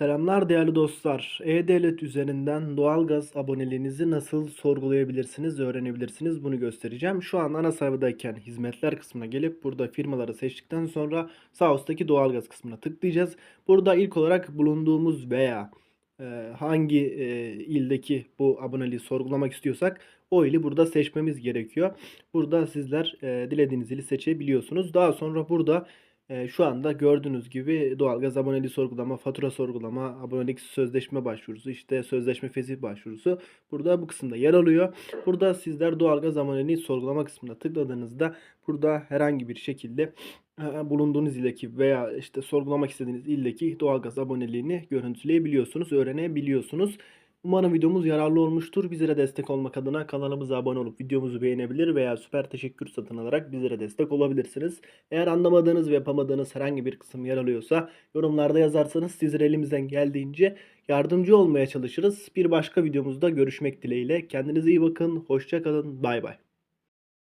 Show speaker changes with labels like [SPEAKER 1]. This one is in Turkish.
[SPEAKER 1] Selamlar değerli dostlar. E-Devlet üzerinden doğalgaz aboneliğinizi nasıl sorgulayabilirsiniz, öğrenebilirsiniz bunu göstereceğim. Şu an ana sayfadayken hizmetler kısmına gelip burada firmaları seçtikten sonra sağ üstteki doğalgaz kısmına tıklayacağız. Burada ilk olarak bulunduğumuz veya e, hangi e, ildeki bu aboneliği sorgulamak istiyorsak o ili burada seçmemiz gerekiyor. Burada sizler e, dilediğiniz ili seçebiliyorsunuz. Daha sonra burada e, şu anda gördüğünüz gibi doğalgaz aboneliği sorgulama, fatura sorgulama, abonelik sözleşme başvurusu, işte sözleşme fesih başvurusu burada bu kısımda yer alıyor. Burada sizler doğalgaz aboneliği sorgulama kısmına tıkladığınızda burada herhangi bir şekilde e, bulunduğunuz ildeki veya işte sorgulamak istediğiniz ildeki doğalgaz aboneliğini görüntüleyebiliyorsunuz, öğrenebiliyorsunuz. Umarım videomuz yararlı olmuştur. Bizlere destek olmak adına kanalımıza abone olup videomuzu beğenebilir veya süper teşekkür satın alarak bizlere destek olabilirsiniz. Eğer anlamadığınız ve yapamadığınız herhangi bir kısım yer alıyorsa yorumlarda yazarsanız sizlere elimizden geldiğince yardımcı olmaya çalışırız. Bir başka videomuzda görüşmek dileğiyle. Kendinize iyi bakın. Hoşça kalın. Bay bay.